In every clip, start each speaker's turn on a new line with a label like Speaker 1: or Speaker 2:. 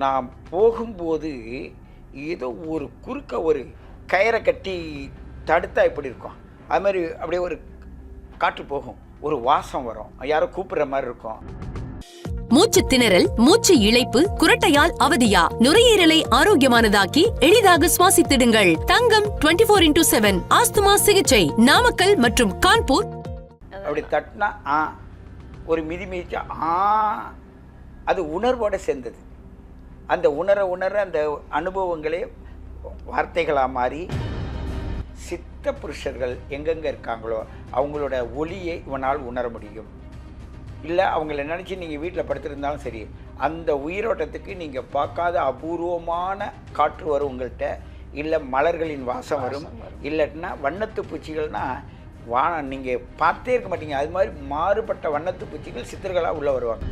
Speaker 1: நான் போகும்போது ஏதோ ஒரு குறுக்க ஒரு கயிறை கட்டி தடுத்தா இப்படி இருக்கும்? அது மாதிரி அப்படியே ஒரு காற்று போகும். ஒரு வாசம் வரும். யாரோ கூப்பிடுற மாதிரி இருக்கும்.
Speaker 2: மூச்சு திணறல் மூச்சு இழைப்பு குரட்டையால் அவதியா? நுரையீரலை ஆரோக்கியமானதாக்கி எளிதாக சுவாசித்திடுங்கள். தங்கம் 24 ஃபோர் இன்டூ செவன் ஆஸ்துமா சிகிச்சை. நாமக்கல் மற்றும் கான்பூர்.
Speaker 1: அப்படி தட்டினா ஆ ஒரு மிதி மிதிச்சா ஆ அது உணர்வோட சேர்ந்தது. அந்த உணர உணர அந்த அனுபவங்களே வார்த்தைகளாக மாறி சித்த புருஷர்கள் எங்கெங்கே இருக்காங்களோ அவங்களோட ஒளியை இவனால் உணர முடியும். இல்லை அவங்கள நினச்சி நீங்கள் வீட்டில் படுத்திருந்தாலும் சரி அந்த உயிரோட்டத்துக்கு நீங்கள் பார்க்காத அபூர்வமான காற்று வரும் உங்கள்கிட்ட இல்லை மலர்களின் வாசம் வரும். இல்லாட்டினா வண்ணத்து பூச்சிகள்னா வா நீங்கள் பார்த்தே இருக்க மாட்டீங்க. அது மாதிரி மாறுபட்ட வண்ணத்து பூச்சிகள் சித்தர்களாக உள்ளே வருவாங்க.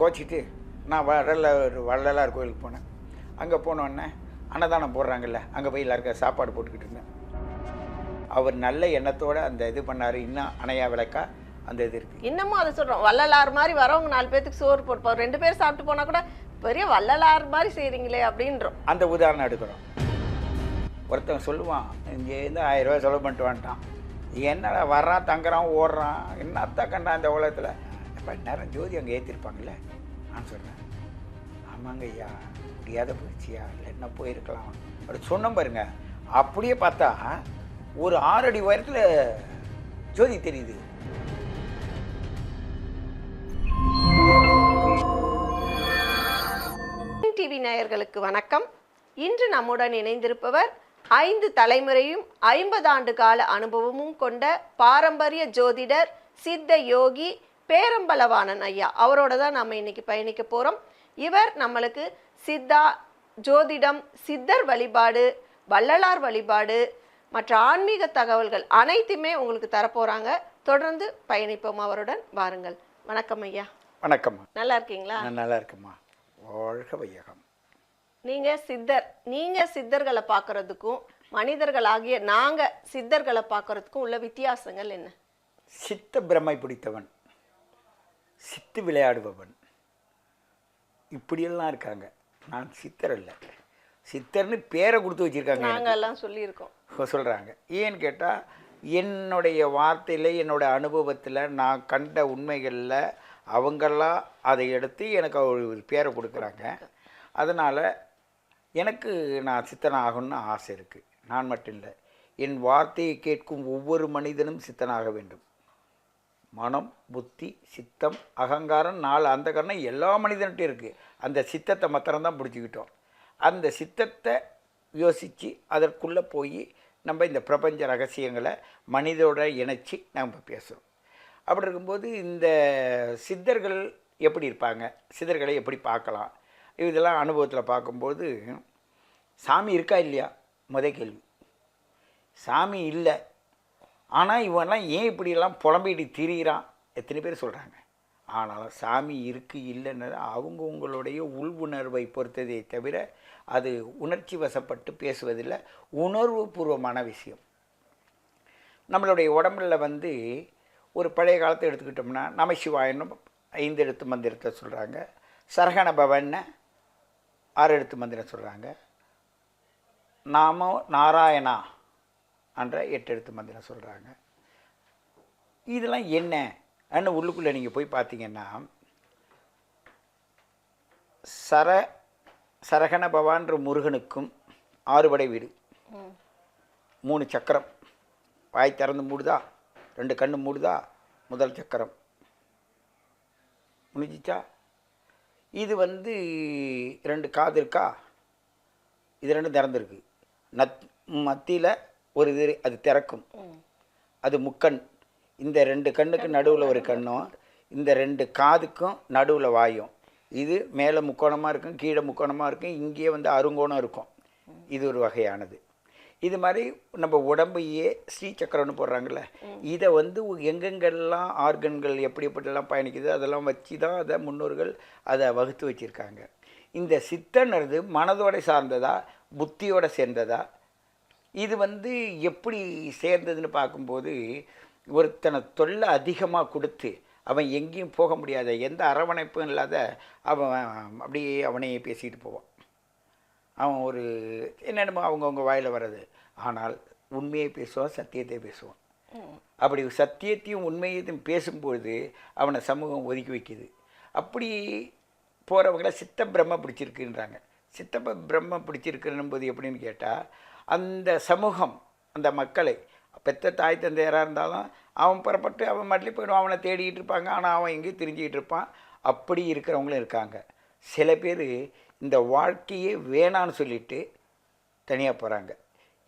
Speaker 1: கோச்சிட்டு நான் வள்ளலார் வள்ளலார் கோயிலுக்கு போனேன். அங்கே போனோடனே அன்னதானம் போடுறாங்கல்ல அங்கே போய் எல்லாருக்கும் சாப்பாடு போட்டுக்கிட்டு இருந்தேன். அவர் நல்ல எண்ணத்தோட அந்த இது பண்ணார். இன்னும் அணையா விளக்கா அந்த இது இருக்குது
Speaker 3: இன்னமும் அதை சொல்றோம். வள்ளலார் மாதிரி வரவங்க நாலு பேத்துக்கு சோறு போட்டுப்போம் ரெண்டு பேர் சாப்பிட்டு போனா கூட பெரிய வள்ளலார் மாதிரி செய்றீங்களே அப்படின்றோம்.
Speaker 1: அந்த உதாரணம் எடுக்கிறோம். ஒருத்தன் சொல்லுவான் இங்கேருந்து ஆயிரம் ரூபாய் செலவு பண்ணிட்டு வந்துட்டான். என்னடா வர்றான் தங்குறான் ஓடுறான் என்னத்தான் கண்டான் இந்த உலகத்தில்? இப்போ நேரம் ஜோதி அங்கே ஏற்றிருப்பாங்கல்ல நான் சொன்னேன் ஆமாங்க ஐயா முடியாத போயிடுச்சியா இல்லை என்ன போயிருக்கலாம். அப்படி சொன்னோம் பாருங்க. அப்படியே பார்த்தா ஒரு ஆறடி உயரத்தில் ஜோதி தெரியுது.
Speaker 3: டிவி நேயர்களுக்கு வணக்கம். இன்று நம்முடன் இணைந்திருப்பவர் ஐந்து தலைமுறையும் ஐம்பது ஆண்டு கால அனுபவமும் கொண்ட பாரம்பரிய ஜோதிடர் சித்த யோகி பேரம்பலவாணன் ஐயா. அவரோட தான் நம்ம இன்னைக்கு பயணிக்க போறோம். இவர் நம்மளுக்கு சித்தா ஜோதிடம் சித்தர் வழிபாடு வள்ளலார் வழிபாடு மற்ற ஆன்மீக தகவல்கள் அனைத்துமே உங்களுக்கு தரப்போறாங்க. தொடர்ந்து பயணிப்போம் அவருடன். வாருங்கள். வணக்கம் ஐயா.
Speaker 1: வணக்கம்மா
Speaker 3: நல்லா இருக்கீங்களா?
Speaker 1: நல்லா இருக்கேம்மா. வாழ்க வையகம்.
Speaker 3: நீங்க சித்தர் நீங்க சித்தர்களை பார்க்கறதுக்கும் மனிதர்களாகிய நாங்க சித்தர்களை பார்க்கறதுக்கும் உள்ள வித்தியாசங்கள் என்ன?
Speaker 1: சித்த பிரமை பிடித்தவன். சித்து விளையாடுபவன். இப்படியெல்லாம் இருக்காங்க. நான் சித்தர் அல்ல. சித்தர்னு பேரை கொடுத்து வச்சிருக்காங்க எனக்கு.
Speaker 3: நாங்க எல்லாம் சொல்லியிருக்கோம்
Speaker 1: சொல்கிறாங்க ஏன்னு கேட்டால் என்னுடைய வார்த்தையில் என்னோட அனுபவத்தில் நான் கண்ட உண்மைகளில் அவங்கெல்லாம் அதை எடுத்து எனக்கு ஒரு பேரை கொடுக்குறாங்க. அதனால் எனக்கு நான் சித்தன் ஆகணும்னு ஆசை இருக்குது நான் மட்டும் இல்லை என் வார்த்தையை கேட்கும் ஒவ்வொரு மனிதனும் சித்தனாக வேண்டும். மனம் புத்தி சித்தம் அகங்காரம் நாலு அந்த கரணம் எல்லா மனிதன்ட்டும் இருக்குது அந்த சித்தத்தை மாத்திரம்தான் பிடிச்சிக்கிட்டோம் அந்த சித்தத்தை யோசித்து அதற்குள்ளே போய் நம்ம இந்த பிரபஞ்ச ரகசியங்களை மனிதோட இணைச்சி நம்ம பேசுகிறோம் அப்படி இருக்கும்போது இந்த சித்தர்கள் எப்படி இருப்பாங்க? சித்தர்களை எப்படி பார்க்கலாம்? இதெல்லாம் அனுபவத்தில் பார்க்கும்போது சாமி இருக்கா இல்லையா? முத கேள்வி. சாமி இல்லை. ஆனால் இவன்லாம் ஏன் இப்படியெல்லாம் புலம்பிட்டு திரிகிறான் எத்தனை பேர் சொல்கிறாங்க ஆனாலும் சாமி இருக்கு இல்லைன்னு அவங்கவுங்களுடைய உள் உணர்வை பொறுத்ததே தவிர அது உணர்ச்சி வசப்பட்டு பேசுவதில் உணர்வு பூர்வமான விஷயம். நம்மளுடைய உடம்புல வந்து ஒரு பழைய காலத்தை எடுத்துக்கிட்டோம்னா நமசிவாயன்னு ஐந்து எழுத்து மந்திரத்தை சொல்கிறாங்க சரகண பவன்னு ஆறு எழுத்து மந்திரம் சொல்கிறாங்க நாம நாராயணா என்ற எட்டு எழுத்து மந்திரம் சொல்கிறாங்க இதெல்லாம் என்ன? அன்னு உள்ளுக்குள்ளே நீங்கள் போய் பார்த்தீங்கன்னா சர சரகண பவான்ற முருகனுக்கும் ஆறுபடை வீடு. மூணு சக்கரம். வாய் திறந்து மூடுதா? ரெண்டு கண்ணு மூடுதா? முதல் சக்கரம். முடிஞ்சிச்சா? இது வந்து ரெண்டு காது இருக்கா? இது ரெண்டும் திறந்துருக்கு. நத் மத்தியில் ஒரு இது அது திறக்கும். அது முக்கண். இந்த ரெண்டு கண்ணுக்கு நடுவில் ஒரு கண்ணும் இந்த ரெண்டு காதுக்கும் நடுவில் வாயும். இது மேலே முக்கோணமாக இருக்கும் கீழே முக்கோணமாக இருக்கும் இங்கேயே வந்து அருங்கோணம் இருக்கும். இது ஒரு வகையானது. இது மாதிரி நம்ம உடம்பையே ஸ்ரீ சக்கரம்னு போடுறாங்கல்ல. இதை வந்து எங்கெங்கெல்லாம் ஆர்கன்கள் எப்படி எப்படிலாம் பயணிக்குது அதெல்லாம் வச்சு தான் அதை முன்னோர்கள் அதை வகுத்து வச்சுருக்காங்க. இந்த சித்தன்றது மனதோட சார்ந்ததா புத்தியோட சேர்ந்ததா இது வந்து எப்படி சேர்ந்ததுன்னு பார்க்கும்போது ஒருத்தனை தொல்லை அதிகமாக கொடுத்து அவன் எங்கேயும் போக முடியாத எந்த அரவணைப்பும் இல்லாத அவன் அப்படியே அவனையே பேசிட்டு போவான். அவன் ஒரு என்னென்னமோ அவங்கவுங்க வாயில் வர்றது. ஆனால் உண்மையை பேசுவான் சத்தியத்தை பேசுவான். அப்படி சத்தியத்தையும் உண்மையையும் பேசும்பொழுது அவனை சமூகம் ஒதுக்கி வைக்குது. அப்படி போகிறவங்கள சித்த பிரம்ம பிடிச்சிருக்குன்றாங்க. சித்த பிரம்ம பிடிச்சிருக்குன்னும் போது எப்படின்னு கேட்டால் அந்த சமூகம் அந்த மக்களை. பெத்த தாய் தந்தையராக இருந்தாலும் அவன் புறப்பட்டு அவன் மட்டும் போயிடுவான் அவனை தேடிக்கிட்டு இருப்பாங்க. ஆனால் அவன் எங்கேயும் தெரிஞ்சுக்கிட்டு இருப்பான். அப்படி இருக்கிறவங்களும் இருக்காங்க. சில பேர் இந்த வாழ்க்கையே வேணான்னு சொல்லிட்டு தனியாக போகிறாங்க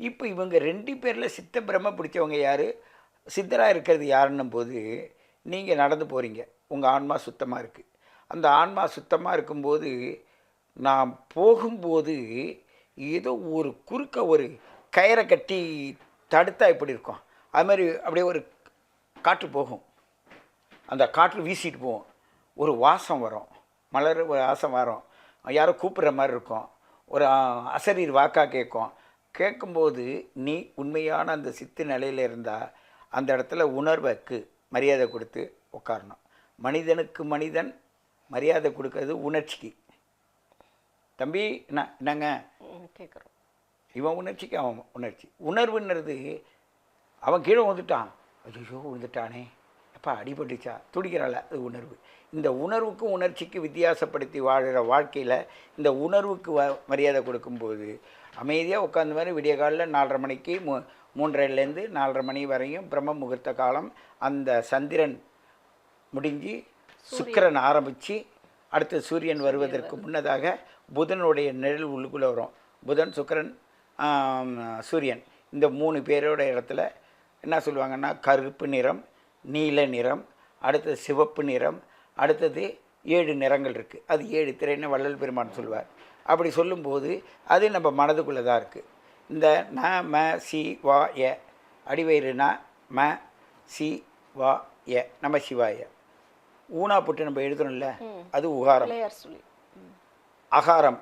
Speaker 1: இப்போ இவங்க ரெண்டு பேரில் சித்த பிரம்ம பிடிச்சவங்க யார்? சித்தராக இருக்கிறது யாருன்னும் போது நீங்கள் நடந்து போகிறீங்க உங்கள் ஆன்மா சுத்தமாக இருக்குது அந்த ஆன்மா சுத்தமாக இருக்கும்போது நான் போகும்போது ஏதோ ஒரு குறுக்க ஒரு கயிறை கட்டி தடுத்தா இப்படி இருக்கும். அது மாதிரி அப்படியே ஒரு காற்று போகும். அந்த காற்று வீசிட்டு போகும். ஒரு வாசம் வரும். மலர் ஒரு வாசம் வரும். யாரோ கூப்பிட்ற மாதிரி இருக்கும். ஒரு அசரீர் வாக்கா கேட்கும். கேட்கும்போது நீ உண்மையான அந்த சித்து நிலையில் இருந்தால் அந்த இடத்துல உணர்வுக்கு மரியாதை கொடுத்து உட்காரணும். மனிதனுக்கு மனிதன் மரியாதை கொடுக்கறது உணர்ச்சிக்கு. தம்பி என்ன என்னங்க?
Speaker 3: கேட்குறோம்
Speaker 1: இவன் உணர்ச்சிக்கு அவன் உணர்ச்சி. உணர்வுன்றது அவன் கீழே வந்துட்டான் ஐயோ விழுந்துட்டானே. அப்பா அடிபட்டுச்சா? துடிக்கிறாள் அது உணர்வு. இந்த உணர்வுக்கும் உணர்ச்சிக்கு வித்தியாசப்படுத்தி வாழ்கிற வாழ்க்கையில் இந்த உணர்வுக்கு வ மரியாதை கொடுக்கும்போது அமைதியாக உட்காந்த மாதிரி விடிய காலில் நாலரை மணிக்கு மூ மூன்றரைலேருந்து நாலரை மணி வரையும் பிரம்ம முகூர்த்த காலம் அந்த சந்திரன் முடிஞ்சு சுக்கிரன் ஆரம்பித்து அடுத்து சூரியன் வருவதற்கு முன்னதாக புதனுடைய நிழல் உள்ளுக்குள்ளே வரும். புதன் சுக்கிரன் சூரியன். இந்த மூணு பேரோட இடத்துல என்ன சொல்லுவாங்கன்னா கருப்பு நிறம் நீல நிறம் அடுத்தது சிவப்பு நிறம் அடுத்தது ஏழு நிறங்கள் இருக்குது அது ஏழு திரைன்னு வள்ளல் பெருமான் சொல்லுவார். அப்படி சொல்லும்போது அது நம்ம மனதுக்குள்ளே தான் இருக்குது இந்த ந ம சி வா எ அடிவயிறு ந ம சி வா எ நம சிவாய. ஊனா போட்டு நம்ம எழுதுறோம்ல அது உகாரம். அகாரம்.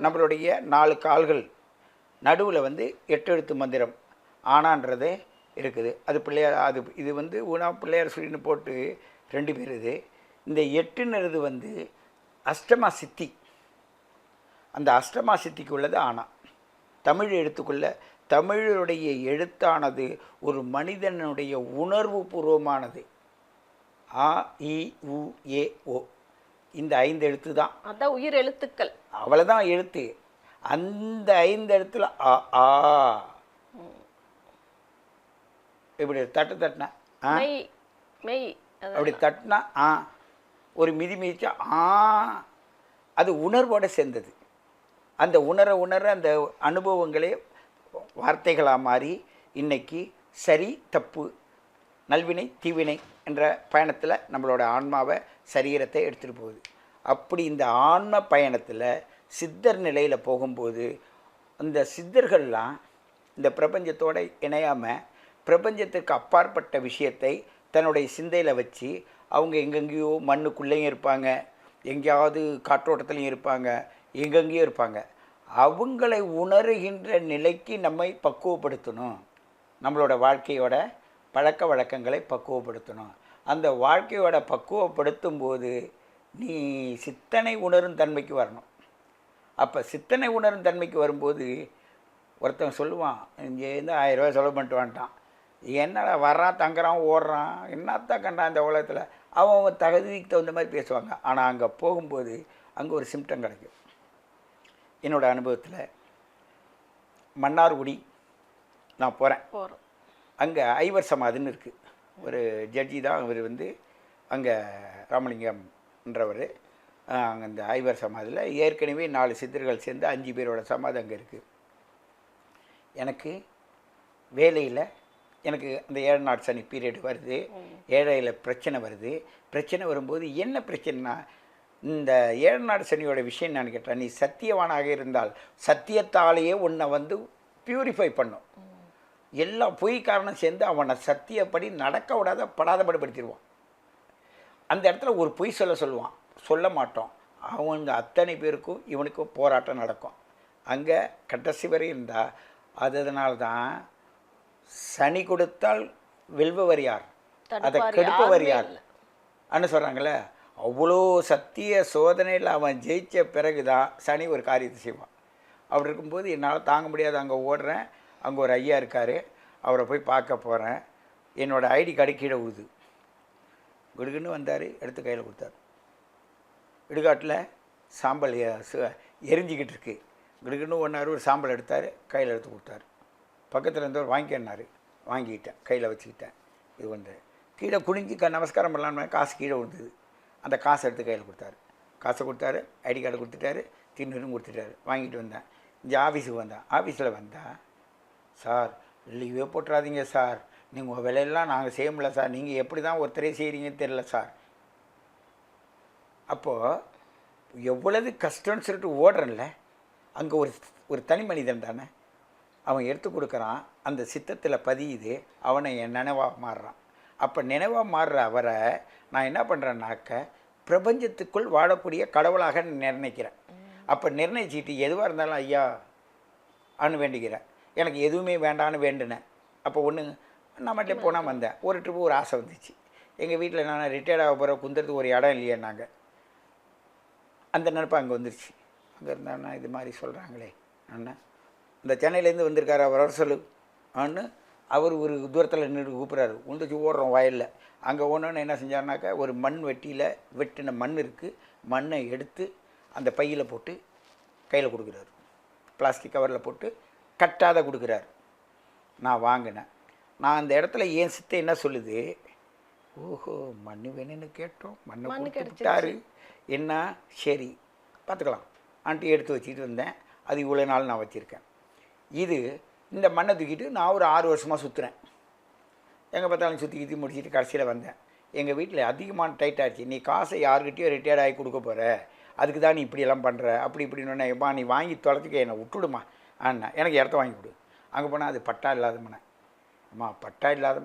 Speaker 1: நம்மளுடைய நாலு கால்கள் நடுவில் வந்து எட்டு எழுத்து மந்திரம் ஆனான்றது இருக்குது. அது பிள்ளையார் அது இது வந்து ஊனா பிள்ளையார் சொல்லின்னு போட்டு ரெண்டு பேர் இது. இந்த எட்டுன்றது வந்து அஷ்டமா சித்தி. அந்த அஷ்டமா சித்திக்கு உள்ளது ஆனா. தமிழ் எழுத்துக்குள்ள தமிழுடைய எழுத்தானது ஒரு மனிதனுடைய உணர்வு பூர்வமானது. ஆ இ உ ஏ ஓ. இந்த ஐந்து எழுத்து தான்.
Speaker 3: அதான் உயிர் எழுத்துக்கள்.
Speaker 1: அவ்வளோதான் எழுத்து. அந்த ஐந்து எழுத்துல ஆ ஆ. இப்படி தட்டு தட்டினா ஆ?
Speaker 3: மெய்
Speaker 1: அப்படி தட்டினா ஆ. ஒரு மிதி மிதிச்சா ஆ. அது உணர்வோட சேர்ந்தது. அந்த உணர உணர அந்த அனுபவங்களே வார்த்தைகளாக மாறி இன்னைக்கு சரி தப்பு நல்வினை தீவினை என்ற பயணத்தில் நம்மளோட ஆன்மாவை சரீரத்தை எடுத்துகிட்டு போகுது. அப்படி இந்த ஆன்ம பயணத்தில் சித்தர் நிலையில் போகும்போது அந்த சித்தர்கள்லாம் இந்த பிரபஞ்சத்தோட இணையாமல் பிரபஞ்சத்துக்கு அப்பாற்பட்ட விஷயத்தை தன்னுடைய சிந்தையில் வச்சு அவங்க எங்கெங்கேயோ மண்ணுக்குள்ளேயும் இருப்பாங்க எங்கேயாவது காற்றோட்டத்துலையும் இருப்பாங்க எங்கெங்கேயோ இருப்பாங்க. அவங்களை உணருகின்ற நிலைக்கு நம்மை பக்குவப்படுத்தணும். நம்மளோட வாழ்க்கையோட பழக்க வழக்கங்களை பக்குவப்படுத்தணும். அந்த வாழ்க்கையோட பக்குவப்படுத்தும் போது நீ சித்தனை உணரும் தன்மைக்கு வரணும். அப்போ சித்தனை உணரும் தன்மைக்கு வரும்போது ஒருத்தன் சொல்லுவான் இங்கேருந்து ஆயிரம் ரூபாய் செலவு பண்ணிட்டு வந்துட்டான். என்னடா வர்றான் தங்குறான் ஓடுறான் என்னத்தான் கண்டான் இந்த உலகத்தில்? அவன் அவன் தகுதிக்கு தகுந்த மாதிரி பேசுவாங்க. ஆனால் அங்கே போகும்போது அங்கே ஒரு சிம்டம் கிடைக்கும். என்னோடய அனுபவத்தில் மன்னார்குடி நான் போகிறேன்
Speaker 3: போகிறோம்
Speaker 1: அங்கே ஐவர் சமாதின்னு இருக்குது ஒரு ஜட்ஜி தான் அவர் வந்து அங்கே ராமலிங்கம்ன்றவர். அங்கே அந்த ஐவர் சமாதியில் ஏற்கனவே நாலு சித்தர்கள் சேர்ந்து அஞ்சு பேரோட சமாதி அங்கே இருக்குது எனக்கு வேலையில் எனக்கு அந்த ஏழு நாட் சனி பீரியட் வருது. ஏழையில் பிரச்சனை வருது. பிரச்சனை வரும்போது என்ன பிரச்சனைனா இந்த ஏழு நாடு சனியோட விஷயம் நான் கேட்டேன் நீ சத்தியவானாக இருந்தால் சத்தியத்தாலேயே உன்னை வந்து பியூரிஃபை பண்ணும். எல்லா பொய் காரணம் சேர்ந்து அவனை சத்தியப்படி நடக்க விடாத படாதபடி படுத்திடுவான் அந்த இடத்துல ஒரு பொய் சொல்ல சொல்லுவான். சொல்ல மாட்டோம். அவங்க அத்தனை பேருக்கும் இவனுக்கும் போராட்டம் நடக்கும். அங்கே கடைசி வரை இருந்தால் அது அதனால தான் சனி கொடுத்தால் வெல்பவர் யார்? அதை கெடுப்பவர் யார். அன்னு சொல்கிறாங்களே அவ்வளோ சத்திய சோதனையில் அவன் ஜெயிச்ச பிறகு தான் சனி ஒரு காரியத்தை செய்வான். அப்படி இருக்கும்போது என்னால் தாங்க முடியாது அங்கே ஓடுறேன். அங்கே ஒரு ஐயா இருக்கார். அவரை போய் பார்க்க போகிறேன் என்னோடய ஐடி கார்டு கீழே விழுது குடுகுன்னு வந்தார் எடுத்து கையில் கொடுத்தாரு. இடுகாட்டில் சாம்பல் சு- எரிஞ்சிக்கிட்டு இருக்கு. குடுகுன்னு ஒன்றாரு ஒரு சாம்பல் எடுத்தார் கையில் எடுத்து கொடுத்தாரு. பக்கத்தில் இருந்தவர் வாங்கிக்கினார் வாங்கிக்கிட்டேன் கையில் வச்சுக்கிட்டேன். இது வந்து கீழே குனிஞ்சு க நமஸ்காரம் பண்ணலான்னு காசு கீழே விழுந்தது. அந்த காசை எடுத்து கையில் கொடுத்தாரு. காசை கொடுத்தாரு ஐடி கார்டு கொடுத்துட்டாரு தின்னுரும் கொடுத்துட்டாரு. வாங்கிட்டு வந்தேன். இங்கே ஆஃபீஸுக்கு வந்தேன். ஆஃபீஸில் வந்தால் சார் லீவே போட்டுறாதீங்க சார். நீங்கள் உங்கள் வேலையெல்லாம் நாங்கள் செய்ய முடியல சார். நீங்கள் எப்படி தான் ஒருத்தரே செய்கிறீங்கன்னு தெரில சார். அப்போது எவ்வளவு கஷ்டம்னு சொல்லிட்டு ஓடுறேன்ல. அங்கே ஒரு ஒரு தனி மனிதன் தானே. அவன் எடுத்து கொடுக்குறான். அந்த சித்தத்தில் பதியுது. அவனை என் நினைவாக மாறுறான். அப்போ நினைவாக மாறுற அவரை நான் என்ன பண்ணுறேன்னாக்க பிரபஞ்சத்துக்குள் வாழக்கூடிய கடவுளாக நிர்ணயிக்கிறேன். அப்போ நிர்ணயிச்சிட்டு எதுவாக இருந்தாலும் ஐயா அனு வேண்டிக்கிறேன் எனக்கு எதுவுமே வேண்டான்னு வேண்டுனேன். அப்போ ஒன்று நான் மட்டும் போனால் வந்தேன். ஒரு ட்ரிப்பு ஒரு ஆசை வந்துச்சு. எங்கள் வீட்டில் நான் ரிட்டையர்ட் ஆக போகிற குந்தறதுக்கு ஒரு இடம் இல்லையே நாங்கள் அந்த நினப்பு அங்கே வந்துருச்சு. அங்கே இருந்தாண்ணா இது மாதிரி சொல்கிறாங்களே அண்ணா இந்த சென்னையிலேருந்து வந்திருக்காரு அவர் வர சொல்லு. ஆன்னு அவர் ஒரு தூரத்தில் நின்று கூப்பிட்றாரு. உண்டுச்சு ஓடுறோம் வயலில். அங்கே ஒன்று என்ன செஞ்சாருனாக்கா ஒரு மண் வெட்டியில் வெட்டின மண் இருக்குது மண்ணை எடுத்து அந்த பையில் போட்டு கையில் கொடுக்குறாரு. பிளாஸ்டிக் கவரில் போட்டு கட்டாத கொடுக்குறாரு. நான் வாங்கினேன். நான் அந்த இடத்துல என் சித்தை என்ன சொல்லுது? ஓஹோ மண்ணு வேணும்னு கேட்டோம். மண்ணை கொடுத்துட்டாரு என்ன? சரி பார்த்துக்கலாம். ஆண்டி எடுத்து வச்சுட்டு வந்தேன். அது இவ்வளோ நாள் நான் வச்சுருக்கேன். இது இந்த மண்ணை தூக்கிட்டு நான் ஒரு ஆறு வருஷமாக சுற்றுறேன் எங்கே பார்த்தாலும் சுற்றி கித்தி முடிச்சுட்டு கடைசியில் வந்தேன். எங்கள் வீட்டில் அதிகமான டைட் நீ காசை யாருக்கிட்டேயோ ரிட்டையர்ட் ஆகி கொடுக்க போகிற அதுக்கு தான் நீ இப்படியெல்லாம் பண்ணுற அப்படி இப்படின்னு எப்பா நீ வாங்கி தொலைச்சிக்க. என்னை விட்டுடுமா. ஆண்ணா எனக்கு இடத்த வாங்கி கொடு. அங்கே போனால் அது பட்டா இல்லாத மனை அம்மா பட்டா இல்லாத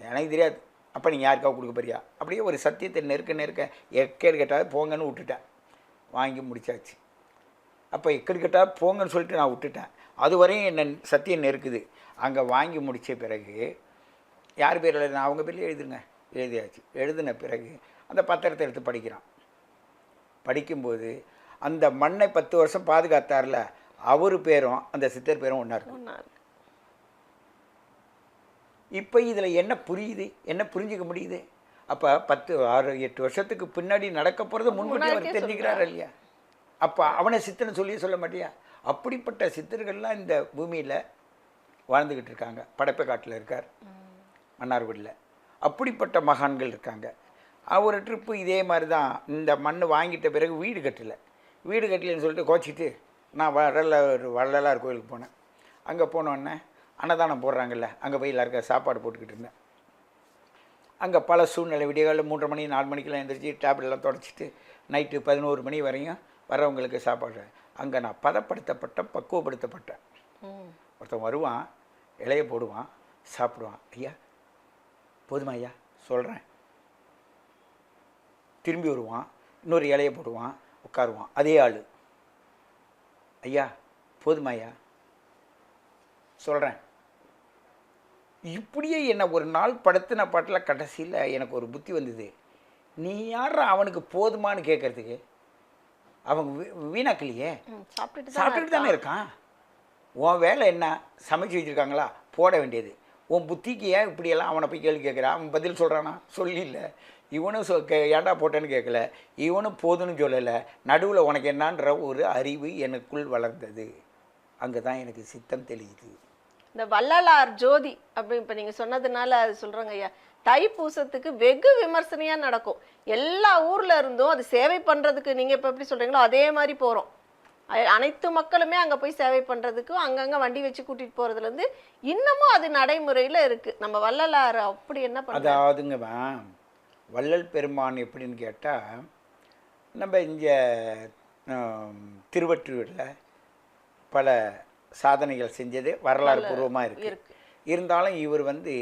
Speaker 1: எனக்கு தெரியாது. அப்போ நீங்கள் யாருக்காவது கொடுக்க போறியா? அப்படியே ஒரு சத்தியத்தை நெருக்க நெருக்க எக்கேடு கேட்டால் போங்கன்னு விட்டுட்டேன். வாங்கி முடிச்சாச்சு. அப்போ எக்கேடு கேட்டால் போங்கன்னு சொல்லிட்டு நான் விட்டுட்டேன். அது வரையும் என்ன சத்தியம் நெருக்குது. அங்கே வாங்கி முடித்த பிறகு யார் பேரில் எழுதுனா அவங்க பேரில் எழுதுங்க எழுதியாச்சு. எழுதின பிறகு அந்த பத்திரத்தை எடுத்து படிக்கிறான். படிக்கும்போது அந்த மண்ணை பத்து வருஷம் பாதுகாத்தார்ல அவர் பேரும் அந்த சித்தர் பேரும் ஒன்றா இருக்கு
Speaker 3: ஒண்ணா இருக்கு.
Speaker 1: இப்போ இதில் என்ன புரியுது? என்ன புரிஞ்சுக்க முடியுது? அப்போ பத்து ஆறு எட்டு வருஷத்துக்கு பின்னாடி நடக்க போகிறத முன்கூட்டி அவர் தெரிஞ்சுக்கிறார் இல்லையா? அப்போ அவனை சித்தனை சொல்லி சொல்ல மாட்டியா? அப்படிப்பட்ட சித்தர்கள்லாம் இந்த பூமியில் வாழ்ந்துக்கிட்டு இருக்காங்க. படைப்பை காட்டில் இருக்கார். மன்னார்குடியில். அப்படிப்பட்ட மகான்கள் இருக்காங்க. அஹ் ஒரு ட்ரிப்பு இதே மாதிரி தான் இந்த மண் வாங்கிட்ட பிறகு வீடு கட்டலை. வீடு கட்டலைன்னு சொல்லிட்டு கோச்சிட்டு நான் வள்ளலார் வள்ளலார் கோயிலுக்கு போனேன். அங்கே போனோடனே அன்னதானம் போடுறாங்கல்ல அங்கே போய் எல்லாருக்கும் சாப்பாடு போட்டுக்கிட்டு இருந்தேன். அங்கே பல சூழ்நிலை விடியகாலில் மூன்றரை மணி நாலு மணிக்கெல்லாம் எழுந்திரிச்சு டேப்லெட்லாம் தொடச்சிட்டு நைட்டு பதினோரு மணி வரையும் வரவங்களுக்கு சாப்பாடு. அங்கே நான் பதப்படுத்தப்பட்ட பக்குவப்படுத்தப்பட்டேன். ஒருத்தன் வருவான் இலைய போடுவான் சாப்பிடுவான். ஐயா போதுமா ஐயா? சொல்கிறேன் திரும்பி வருவான் இன்னொரு இலைய போடுவான் உட்காருவான். அதே ஆள். ஐயா போதுமா ஐயா? சொல்கிறேன் இப்படியே என்னை ஒரு நாள் படுத்தின பாட்டில் கடைசியில் எனக்கு ஒரு புத்தி வந்தது. நீ யார் அவனுக்கு போதுமான்னு கேட்கறதுக்கு அவங்க வீணாக்கலையே?
Speaker 3: சாப்பிட்டுட்டு தான்
Speaker 1: இருக்கான்? உன் வேலை என்ன? சமைச்சு வச்சுருக்காங்களா? போட வேண்டியது. உன் புத்திக்கு ஏன் இப்படியெல்லாம் அவனை போய் கேள்வி கேட்குறான் அவன் பதில் சொல்கிறானா சொல்லில்ல. இவனும் சொ கே ஏன்டா போட்டேன்னு கேட்கல. இவனும் போதுன்னு சொல்லலை. நடுவில் உனக்கு என்னான்ற ஒரு அறிவு எனக்குள் வளர்ந்தது. அங்கே தான் எனக்கு சித்தம் தெளியுது.
Speaker 3: இந்த வள்ளலார் ஜோதி அப்படி இப்போ நீங்கள் சொன்னதுனால அது சொல்கிறோங்க ஐயா. தைப்பூசத்துக்கு வெகு விமர்சனையாக நடக்கும். எல்லா ஊரில் இருந்தும் அது சேவை பண்ணுறதுக்கு நீங்கள் இப்போ எப்படி சொல்கிறீங்களோ அதே மாதிரி போகிறோம் அனைத்து மக்களுமே அங்கே போய் சேவை பண்ணுறதுக்கும் அங்கங்கே வண்டி வச்சு கூட்டிகிட்டு போகிறதுலேருந்து இன்னமும் அது நடைமுறையில் இருக்குது நம்ம வள்ளலார் அப்படி என்ன பண்ணுறாரு
Speaker 1: அதாவதுங்கம்மா வள்ளல் பெருமான் எப்படின்னு கேட்டால் நம்ம இங்கே திருவற்றூரில் பல சாதனைகள் செஞ்சது வரலாறு பூர்வமாக இருக்குது
Speaker 3: இருக்கு.
Speaker 1: இருந்தாலும் இவர் வந்து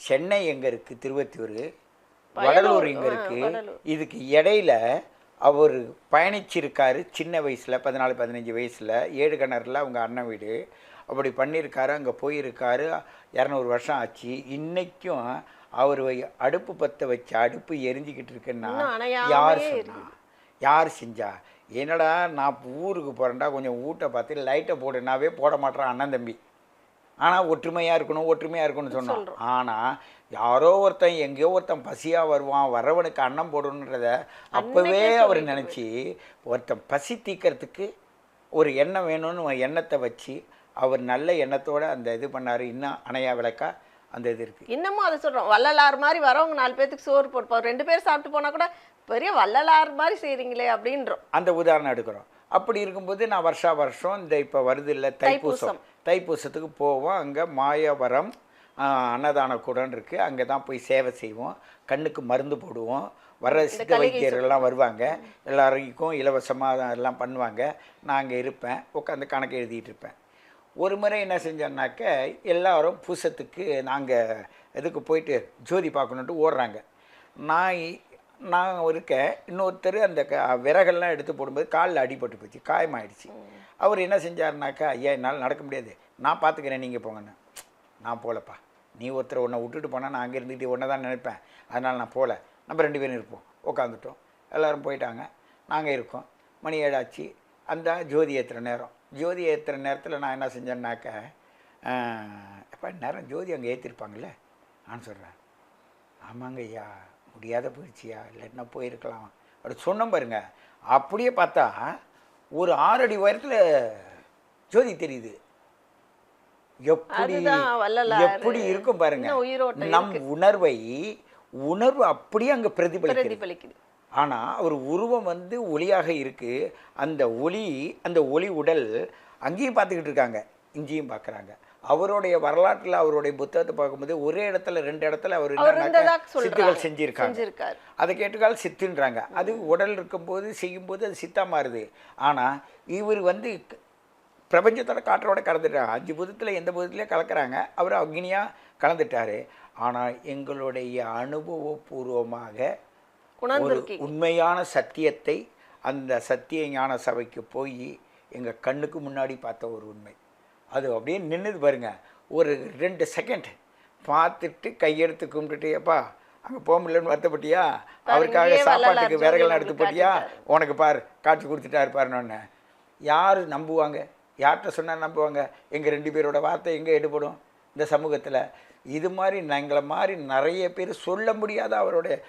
Speaker 1: சென்னை எங்கே இருக்குது திருவத்தூர் வடலூர் எங்கே இருக்குது. இதுக்கு இடையில அவர் பயணிச்சிருக்காரு சின்ன வயசில் பதினாலு பதினஞ்சு வயசில் ஏழு கிணறுல அவங்க அண்ணன் வீடு அப்படி பண்ணியிருக்காரு அங்கே போயிருக்காரு இரநூறு வருஷம் ஆச்சு இன்றைக்கும் அவர் அடுப்பு பற்ற வச்சு அடுப்பு எரிஞ்சிக்கிட்டு இருக்குன்னா யார். சொன்னா? யார் செஞ்சா? என்னடா நான் ஊருக்கு போகிறேன்டா கொஞ்சம் வீட்டை பார்த்து லைட்டை போடுனாவே போட மாட்டேறான் அண்ணன் தம்பி. ஆனால் ஒற்றுமையாக இருக்கணும் ஒற்றுமையாக இருக்கணும்னு சொன்னோம் ஆனால் யாரோ ஒருத்தன் எங்கேயோ ஒருத்தன் பசியாக வருவான் வரவனுக்கு அன்னம் போடணுன்றத அப்போவே அவர் நினச்சி ஒருத்தன் பசி தீக்கிறதுக்கு ஒரு எண்ணம் வேணும்னு எண்ணத்தை வச்சு அவர் நல்ல எண்ணத்தோட அந்த இது பண்ணார் இன்னும் அணையா விளக்கா அந்த இது இருக்குது
Speaker 3: இன்னமும் அதை சொல்றோம். வள்ளலார் மாதிரி வரவங்க நாலு பேத்துக்கு சோறு போட்டுப்போம் ரெண்டு பேர் சாப்பிட்டு போனா கூட பெரிய வள்ளலார் மாதிரி செய்றீங்களே அப்படின்றோம்.
Speaker 1: அந்த உதாரணம் எடுக்கிறோம். அப்படி இருக்கும்போது நான் வருஷா வருஷம் இந்த இப்போ வருது இல்லை தைப்பூசம். தைப்பூசத்துக்கு போவோம். அங்கே மாயவரம் அன்னதான கூடம் இருக்குது அங்கே தான் போய் சேவை செய்வோம். கண்ணுக்கு மருந்து போடுவோம். வர சித்த வைத்தியர்கள்லாம் வருவாங்க. எல்லாருக்கும் இலவசமாக எல்லாம் பண்ணுவாங்க. நான் அங்கே இருப்பேன். உட்காந்து கணக்கு எழுதிட்டு இருப்பேன். ஒரு முறை என்ன செஞ்சோன்னாக்க எல்லாரும் பூசத்துக்கு நாங்கள் இதுக்கு போயிட்டு ஜோதி பார்க்கணுன்ட்டு ஓடுறாங்க. நான் நான் இருக்க இன்னொருத்தர் அந்த க விறகெல்லாம் எடுத்து போடும்போது காலில் அடிபட்டு போச்சு காயமாயிடுச்சு. அவர் என்ன செஞ்சாருனாக்கா ஐயா என்னால் நடக்க முடியாது. நான் பார்த்துக்கிறேன் நீங்கள் போங்கன்னு. நான் போகலப்பா நீ ஒருத்தர் உன்னை விட்டுட்டு போனால் நான் அங்கே இருந்துட்டு ஒன்றை தான் நினைப்பேன். அதனால் நான் போகல நம்ம ரெண்டு பேரும் இருப்போம். உட்காந்துட்டோம் எல்லோரும் போயிட்டாங்க. நாங்கள் இருக்கோம். மணி ஏழாச்சு. அந்த ஜோதி ஏற்றுற நேரம். ஜோதி ஏற்றுற நேரத்தில் நான் என்ன செஞ்சேன்னாக்க எப்போ நேரம் ஜோதி அங்கே ஏற்றிருப்பாங்கல்ல நான் சொல்கிறேன் ஆமாங்க ஐயா முடியாத போயிடுச்சியா இல்லைன்னா போயிருக்கலாம். அப்படி சொன்னோம் பாருங்க. அப்படியே பார்த்தா ஒரு ஆறடி உயரத்தில் ஜோதி தெரியுது. எப்படி எப்படி இருக்கும் பாருங்க. நம் உணர்வை உணர்வு அப்படியே அங்கே பிரதிபலிக்கிறது
Speaker 3: பிரதிபலிக்குது
Speaker 1: ஆனா அவர் உருவம் வந்து ஒளியாக இருக்கு. அந்த ஒளி அந்த ஒளி உடல் அங்கேயும் பார்த்துக்கிட்டு இருக்காங்க. இங்கேயும் பார்க்குறாங்க. அவருடைய வரலாற்றில் அவருடைய புத்தகத்தை பார்க்கும்போது ஒரே இடத்துல ரெண்டு இடத்துல அவர் சித்துகள் செஞ்சிருக்காங்க. அதை கேட்டுக்கால் சித்துன்றாங்க. அது உடல் இருக்கும்போது செய்யும்போது அது சித்தா மாறுது. ஆனால் இவர் வந்து பிரபஞ்சத்தோட காற்றோட கலந்துட்டாங்க அஞ்சு புதத்தில் எந்த புதத்துலேயும் கலக்கிறாங்க. அவர் அக்னியாக கலந்துட்டாரு. ஆனால் எங்களுடைய அனுபவபூர்வமாக
Speaker 3: உணர்ந்திருக்கீங்க.
Speaker 1: உண்மையான சத்தியத்தை அந்த சத்திய ஞான சபைக்கு போய் எங்கள் கண்ணுக்கு முன்னாடி பார்த்த ஒரு உண்மை. அது அப்படியே நின்றுது பாருங்க. ஒரு ரெண்டு செகண்ட் பார்த்துட்டு கையெடுத்து கும்பிட்டுட்டு எப்பா அங்கே போக முடியலன்னு வருத்தப்பட்டியா? அவருக்காக சாப்பாட்டுக்கு விறகெல்லாம் எடுத்து போட்டியா? உனக்கு பார் காட்சி கொடுத்துட்டாரு பாருன்னு. யார் நம்புவாங்க? யார்கிட்ட சொன்னால் நம்புவாங்க? எங்கள் ரெண்டு பேரோட வார்த்தை எங்கே எடுபடும்? இந்த சமூகத்தில் இது மாதிரி எங்களை மாதிரி நிறைய பேர் சொல்ல முடியாத அவருடைய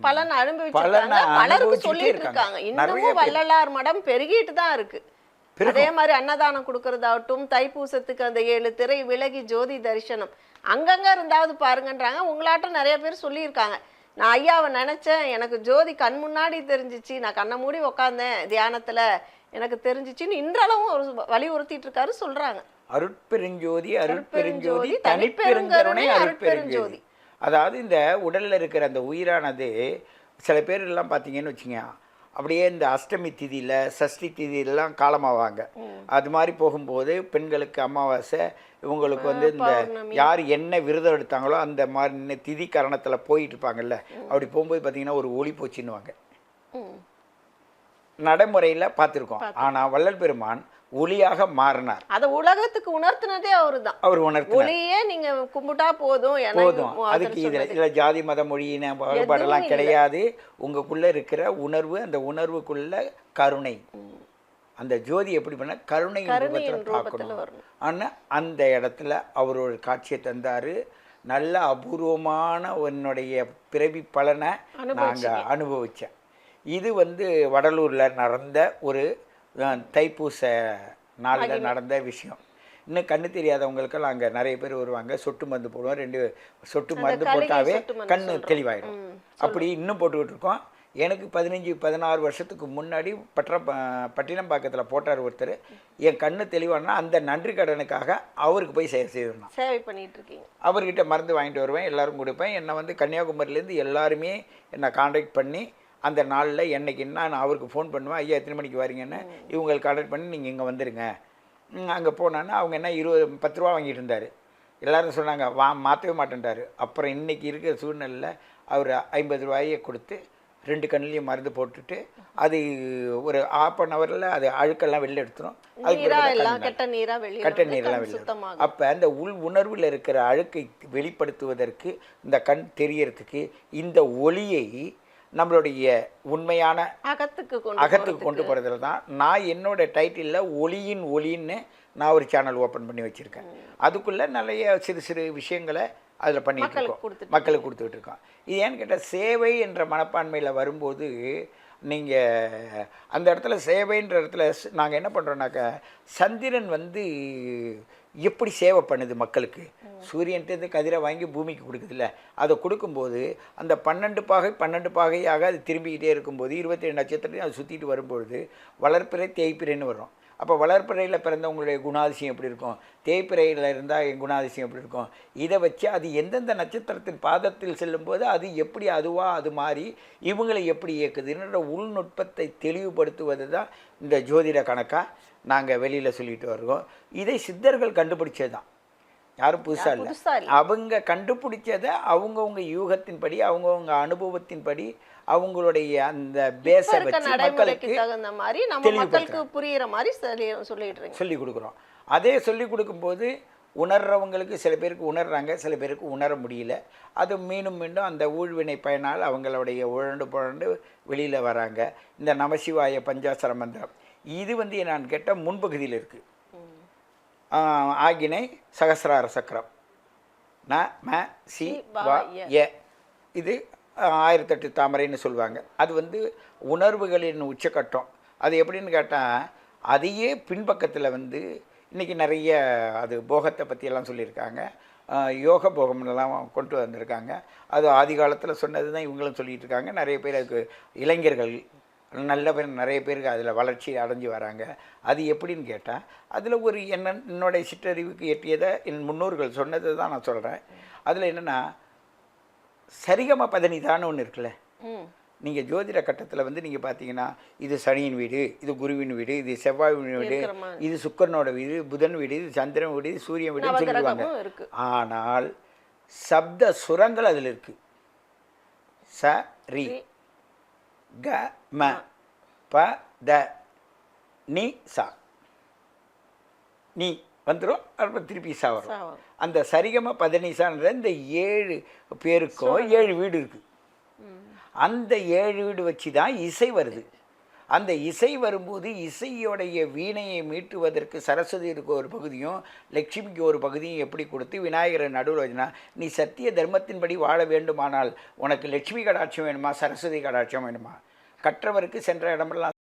Speaker 3: பலன் அனுபவிச்சிருக்காங்க.
Speaker 1: இருக்காங்க.
Speaker 3: இன்னமும். வள்ளலார் மடம் பெருகிட்டு தான் இருக்கு. அதே மாதிரி அன்னதானம் கொடுக்கறதாகட்டும் தைப்பூசத்துக்கு அந்த ஏழு திரை விலகி ஜோதி தரிசனம். அங்கங்க இருந்தாவது பாருங்கன்றாங்க. உங்களாட்டம் நிறைய பேர் சொல்லியிருக்காங்க. நான் ஐயாவை நினைச்சேன். எனக்கு ஜோதி கண் முன்னாடி தெரிஞ்சிச்சு. நான் கண்ணை மூடி உக்காந்தேன் தியானத்துல. எனக்கு தெரிஞ்சிச்சுன்னு இன்றளவும் ஒரு வலியுறுத்திட்டு இருக்காரு சொல்றாங்க.
Speaker 1: அருட்பெருஞ்சோதி அருட்பெருஞ்சோதி தனிப்பெருங்கருணை அருட்பெருஞ்சோதி. அதாவது இந்த உடல்ல இருக்கிற அந்த உயிரானது சில பேர் எல்லாம் பார்த்தீங்கன்னு வச்சுங்க அப்படியே இந்த அஷ்டமி திதியில் சஷ்டி திதியிலலாம் காலமாவாங்க. அது மாதிரி போகும்போது பெண்களுக்கு அமாவாசை இவங்களுக்கு வந்து இந்த. யார் என்ன விரதம் எடுத்தாங்களோ அந்த மாதிரி திதி கரணத்தில் போயிட்டு இருப்பாங்கல்ல அப்படி போகும்போது பார்த்தீங்கன்னா ஒரு ஒளி போச்சுன்னுவாங்க. நடைமுறையில் பார்த்துருக்கோம். ஆனால் வள்ளல் பெருமான் ஒளியாக மாறினார்.
Speaker 3: அத உலகத்துக்கு உணர்த்தினதே அவருதான்.
Speaker 1: அவர் உணர்த்தினார்.
Speaker 3: ஒளியே நீங்க கும்பிட்டா போதும்
Speaker 1: போதும். அதுக்கு இதில். இதில் ஜாதி மத மொழியின பாகுபாடெல்லாம் கிடையாது. உங்களுக்குள்ள இருக்கிற உணர்வு அந்த உணர்வுக்குள்ள கருணை. அந்த ஜோதி எப்படி பண்ண கருணை ரூபத்தில் பார்க்கணும். ஆனால் அந்த இடத்துல அவர் ஒரு காட்சியை தந்தாரு. நல்ல அபூர்வமான உன்னுடைய பிறவி பலனை நாங்கள் அனுபவிச்சேன். இது வந்து வடலூரில் நடந்த ஒரு தைப்பூச நாளில் நடந்த விஷயம். இன்னும் கண்ணு தெரியாதவங்களுக்கெல்லாம் அங்கே நிறைய பேர் வருவாங்க. சொட்டு மருந்து போடுவோம். ரெண்டு சொட்டு மருந்து போட்டாவே கண்ணு. தெளிவாயிடும் அப்படி இன்னும் போட்டுக்கிட்டு இருக்கோம். எனக்கு பதினஞ்சு பதினாறு வருஷத்துக்கு முன்னாடி பற்ற பட்டினம்பாக்கத்தில் போட்டார் ஒருத்தர். என் கண்ணு தெளிவானா அந்த நன்றி கடனுக்காக அவருக்கு போய் சேவை செய்யணும்
Speaker 3: சேவை பண்ணிட்டு இருக்கீங்க.
Speaker 1: அவர்கிட்ட மருந்து வாங்கிட்டு வருவேன். எல்லாரும் கொடுப்பேன். என்னை வந்து கன்னியாகுமரியிலேருந்து எல்லாருமே என்னை காண்டாக்ட் பண்ணி அந்த நாளில் என்னைக்கு நான் அவருக்கு ஃபோன் பண்ணுவேன் ஐயா எத்தனை மணிக்கு வரீங்கன்னு? இவங்களுக்கு காண்டாக்ட் பண்ணி நீங்கள் இங்கே வந்துடுங்க அங்கே போனான்னா அவங்க என்ன இருபது பத்து ரூபா வாங்கிட்டு இருந்தார். எல்லாரும் சொன்னாங்க வா மாற்றவே மாட்டேன்ட்டாரு. அப்புறம் இன்னைக்கு இருக்கிற சூழ்நிலையில் அவர் ஐம்பது ரூபாயை கொடுத்து ரெண்டு கண்ணுலையும் மருந்து போட்டுட்டு அது ஒரு ஆஃப் அன் ஹவரில் அது அழுக்கெல்லாம் வெளில எடுத்துரும்.
Speaker 3: கெட்ட நீரா வெளியே
Speaker 1: கட்ட நீரெல்லாம்
Speaker 3: சுத்தமாகும்.
Speaker 1: அப்போ அந்த உள் உணர்வில் இருக்கிற அழுக்கை வெளிப்படுத்துவதற்கு இந்த கண் தெரியறதுக்கு இந்த ஒளியை நம்மளுடைய உண்மையான
Speaker 3: அகத்துக்கு
Speaker 1: அகத்துக்கு கொண்டு போகிறதுல தான் நான் என்னோட டைட்டிலில் ஒளியின் ஒளின்னு நான் ஒரு சேனல் ஓப்பன் பண்ணி வச்சுருக்கேன். அதுக்குள்ளே நிறைய சிறு சிறு விஷயங்களை அதில் பண்ணிட்டு
Speaker 3: மக்களுக்கு
Speaker 1: இருக்கோம். மக்களுக்கு கொடுத்துக்கிட்டு இருக்கோம். இது ஏன்னு கேட்டால் சேவை என்ற மனப்பான்மையில் வரும்போது நீங்கள் அந்த இடத்துல சேவைன்ற இடத்துல நாங்கள் என்ன பண்ணுறோன்னாக்கா சந்திரன் வந்து எப்படி சேவை பண்ணுது மக்களுக்கு? சூரியன்ட்டு கதிரை வாங்கி பூமிக்கு கொடுக்குதுல்ல. அதை கொடுக்கும்போது அந்த பன்னெண்டு பாகை பன்னெண்டு பாகையாக அது திரும்பிக்கிட்டே இருக்கும்போது இருபத்தேழு நட்சத்திரத்தையும் அது சுற்றிட்டு வரும்பொழுது வளர்ப்பிறை தேய்ப்பிறைன்னு வரும். அப்போ வளர்ப்பிறையில் பிறந்தவங்களுடைய குணாதிசயம் எப்படி இருக்கும்? தேய்ப்பிறையில் இருந்தால் என் குணாதிசயம் எப்படி இருக்கும்? இதை வச்சு அது எந்தெந்த நட்சத்திரத்தின் பாதத்தில் செல்லும்போது அது எப்படி அதுவா அது மாறி இவங்களை எப்படி இயக்குதுன்ற உள்நுட்பத்தை தெளிவுபடுத்துவது தான் இந்த ஜோதிட கணக்காக நாங்கள் வெளியில் சொல்லிட்டு வர்றோம் இதை சித்தர்கள் கண்டுபிடிச்சது தான் யாரும் புதுசாக இல்லை.
Speaker 3: புதுசா இல்ல.
Speaker 1: அவங்க கண்டுபிடிச்சதை அவங்கவுங்க யூகத்தின்படி அவங்கவுங்க அனுபவத்தின்படி அவங்களுடைய அந்த பேஸை
Speaker 3: இருக்க
Speaker 1: வச்சு மக்களுக்கு
Speaker 3: தகுந்த மாதிரி நம்ம. மக்களுக்கு புரியுற மாதிரி சொல்லி சொல்லிடுறீங்க.
Speaker 1: சொல்லி கொடுக்குறோம். அதே சொல்லி கொடுக்கும்போது உணர்றவங்களுக்கு சில பேருக்கு உணர்றாங்க சில பேருக்கு உணர முடியல. அது மீண்டும் மீண்டும் அந்த ஊழ்வினை பயனால் அவங்களுடைய உழண்டு புழண்டு வெளியில் வராங்க. இந்த நமசிவாய பஞ்சாசர மந்திரம். இது வந்து நான் கேட்ட முன்பகுதியில் இருக்குது ஆகினை சகசிரார சக்கரம். ந ம சி வா எ இது ஆயிரத்தெட்டு தாமரைன்னு சொல்லுவாங்க. அது வந்து உணர்வுகளின் உச்சக்கட்டம். அது எப்படின்னு கேட்டால் அதையே பின்பக்கத்தில் வந்து இன்றைக்கி நிறைய அது போகத்தை பற்றியெல்லாம் சொல்லியிருக்காங்க. யோக போகம்லாம் கொண்டு வந்திருக்காங்க. அது ஆதி காலத்தில் சொன்னது தான் இவங்களும் சொல்லிட்டு இருக்காங்க நிறைய பேர் அதுக்கு இளைஞர்கள் நல்ல பேர் நிறைய பேருக்கு அதில் வளர்ச்சி அடைஞ்சு வராங்க. அது எப்படின்னு கேட்டால் அதில் ஒரு என்ன என்னுடைய சிற்றறிவுக்கு எட்டியதை என் முன்னோர்கள் சொன்னதை தான் நான் சொல்கிறேன் அதில் என்னென்னா சரிகம பதனிதான்னு ஒன்று இருக்குல்ல நீங்கள் ஜோதிட கட்டத்தில் வந்து நீங்கள் பார்த்தீங்கன்னா இது சனியின் வீடு இது குருவின் வீடு இது செவ்வாயின் வீடு. இது சுக்கரனோட வீடு புதன் வீடு இது சந்திரன் வீடு இது சூரியன் வீடுன்னு சொல்லிடுவாங்க. ஆனால் சப்த சுரங்கள் அதில் இருக்கு. ச ரி க ம. ப த நீ சா. நீ வந்துடும் அப்புறம் திருப்பி
Speaker 3: சா வரும்.
Speaker 1: அந்த சரிகம பதனிசான்ற இந்த ஏழு பேருக்கும் ஏழு வீடு இருக்கு. அந்த ஏழு வீடு வச்சு தான் இசை வருது. அந்த இசை வரும்போது இசையோடைய வீணையை மீட்டுவதற்கு சரஸ்வதிக்கு ஒரு பகுதியும் லட்சுமிக்கு ஒரு பகுதியும் எப்படி கொடுத்து விநாயகரை நடுவில் வச்சுனா நீ சத்திய தர்மத்தின்படி வாழ வேண்டுமானால் உனக்கு லட்சுமி கடாட்சம் வேணுமா? சரஸ்வதி கடாட்சம் வேணுமா? கற்றவருக்கு சென்ற இடமெல்லாம்